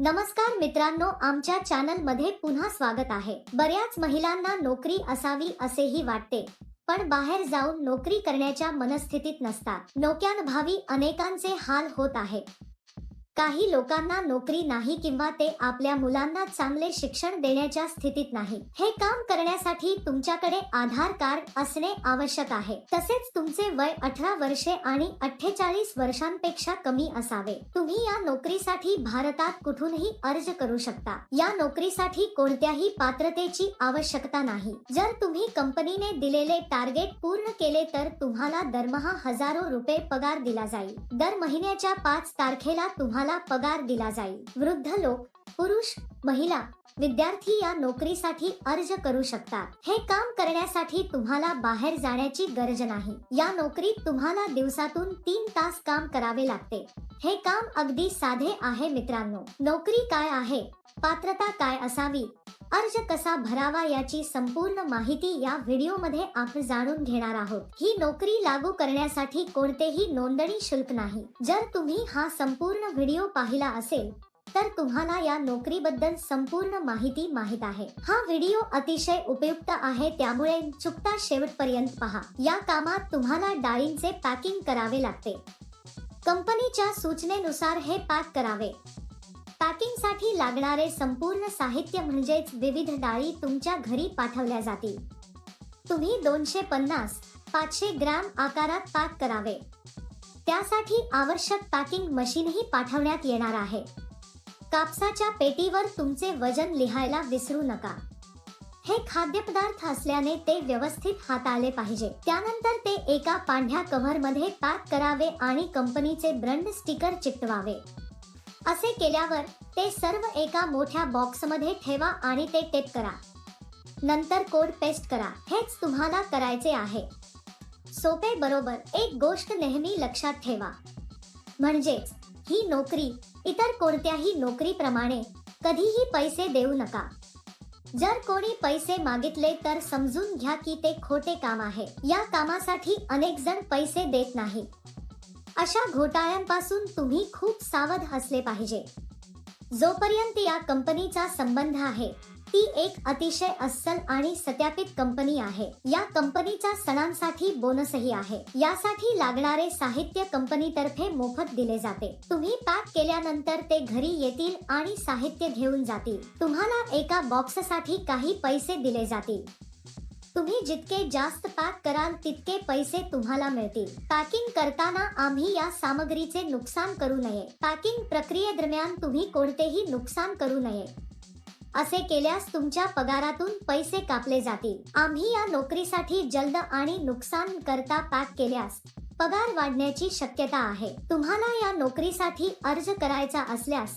नमस्कार मित्रांनो आमच्या चॅनलमध्ये पुन्हा स्वागत आहे. बऱ्याच महिलांना नोकरी असावी असेही वाटते पण बाहेर जाऊन नोकरी करण्याच्या मनस्थितीत नसतात. नोक्यानभावी अनेकांचे हाल होत आहे. काही लोकांना नोकरी नाही किंवा ते आपल्या मुलांना चांगले शिक्षण देण्याच्या स्थितीत नाही. हे काम करण्यासाठी तुमच्याकडे आधार कार्ड असणे आवश्यक आहे. तसेच तुमचे वय अठरा वर्षे आणि अठ्ठेचाळीस वर्षांपेक्षा कमी असावे. तुम्ही या नोकरीसाठी भारतात कुठूनही अर्ज करू शकता. या नोकरीसाठी कोणत्याही पात्रतेची आवश्यकता नाही. जर तुम्ही कंपनीने दिलेले टार्गेट पूर्ण केले तर तुम्हाला दरमहा हजारो रुपये पगार दिला जाईल. दर महिन्याच्या पाच तारखेला तुम्हाला पगार दिला जाईल. वृद्ध लोक पुरुष महिला विद्यार्थी या नोकरीसाठी अर्ज करू शकतात. हे काम करण्यासाठी तुम्हाला बाहेर जाण्याची गरज नाही. या नोकरीत तुम्हाला दिवसातून तीन तास काम करावे लागते. हे काम अगदी साधे आहे मित्रांनो. नोकरी काय आहे? पात्रता काय असावी? अर्ज कसा भरावा याची संपूर्ण माहिती या व्हिडिओमध्ये आपण जाणून घेणार आहोत. ही नोकरी लागू करण्यासाठी कोणतेही नोंदणी शुल्क नाही. जर तुम्ही हा संपूर्ण व्हिडिओ पाहिला असेल तर तुम्हाला या नोकरीबद्दल संपूर्ण माहिती माहीत आहे. हा व्हिडिओ अतिशय उपयुक्त आहे त्यामुळे चुकता शेवटपर्यंत पहा. या कामात तुम्हाला डाळींचे पॅकिंग करावे लागते. कंपनीच्या सूचनेनुसार हे पॅक करावे. पॅकिंगसाठी लागणारे संपूर्ण साहित्य म्हणजेच विविध डाळी तुमच्या घरी पाठवल्या जातील. तुम्ही दोनशे पन्नास पाचशे ग्रॅम आकारात पॅक करावे. त्यासाठी आवश्यक पॅकिंग मशीनही पाठवण्यात येणार आहे. कापसाच्या पेटीवर तुमचे वजन लिहायला विसरू नका. हे खाद्यपदार्थ असल्याने ते व्यवस्थित हाताळले पाहिजे. त्यानंतर ते एका पांढऱ्या कव्हरमध्ये पॅक करावे आणि कंपनीचे ब्रँड स्टिकर चिकटवावे. असे केल्यावर ते सर्व एका मोठ्या बॉक्समध्ये ठेवा आणि ते टेप करा. नंतर कोड पेस्ट करा. हेच तुम्हाला करायचे आहे. सोपे बरोबर एक गोष्ट नेहमी लक्षात ठेवा. म्हणजेच ही नोकरी इतर कोणत्याही नोकरीप्रमाणे कधीही पैसे देऊ नका. जर कोणी पैसे मागितले तर समजून घ्या की ते खोटे काम आहे. या कामासाठी अनेक जण पैसे देत नाही. अशा घोटाळ्यांपासून तुम्ही खूप सावध असले पाहिजे. जोपर्यंत या कंपनीचा संबंध आहे ती एक अतिशय अस्सल आणि सत्यापित कंपनी आहे. या कंपनीचा सणांसाठी बोनसही आहे. यासाठी लागणारे साहित्य कंपनीतर्फे मोफत दिले जाते. तुम्ही पॅक केल्यानंतर ते घरी येतील आणि साहित्य घेऊन जातील. तुम्हाला एका बॉक्ससाठी काही पैसे दिले जातील. तुम्ही जितके जास्त पॅक कराल तितके पैसे तुम्हाला मिळतील. पॅकिंग करताना आम्ही या सामग्रीचे नुकसान करू नये. पॅकिंग प्रक्रियेदरम्यान तुम्ही कोणतेही नुकसान करू नये. असे केल्यास तुमच्या पगारातून पैसे कापले जातील. आम्ही या नोकरीसाठी जलद आणि नुकसान करता पॅक केल्यास पगार वाढण्याची शक्यता आहे. तुम्हाला या नोकरीसाठी अर्ज करायचा असल्यास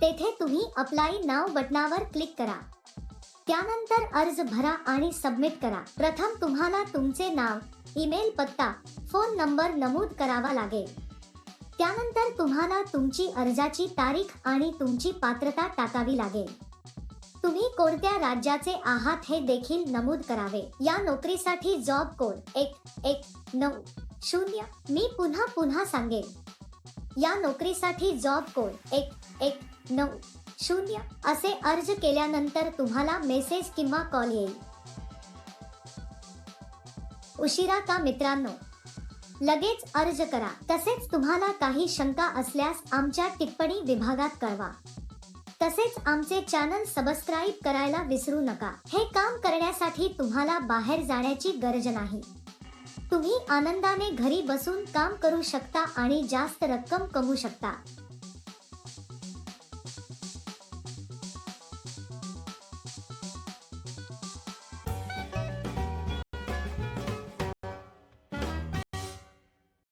तेथे तुम्ही अप्लाय नाव बटनावर क्लिक करा. त्यानंतर अर्ज भरा आणि सबमिट करा. प्रथम तुम्हाला तुमचे नाव ईमेल पत्ता फोन नंबर नमूद करावा लागेल. त्यानंतर तुम्हाला तुमची अर्जाची तारीख आणि तुमची पात्रता टाकावी लागेल. तुम्ही कोणत्या राज्याचे आहात हे देखील नमूद करावे. या नोकरीसाठी जॉब कोड एक एक नऊ शून्य. मी पुन्हा पुन्हा सांगेन. या नोकरीसाठी जॉब कोड एक एक नऊ शून्य असे अर्ज केल्यानंतर तुम्हाला मेसेज किंवा कॉल येईल. उशिरा का मित्रांनो? लगेच अर्ज करा. तसेच तुम्हाला काही शंका असल्यास आमच्या टिप्पणी विभागात कळवा. तसेच आमचे चॅनल सबस्क्राईब करायला विसरू नका. हे काम करण्यासाठी तुम्हाला बाहेर जाण्याची गरज नाही. तुम्ही आनंदाने घरी बसून काम करू शकता आणि जास्त रक्कम कमवू शकता.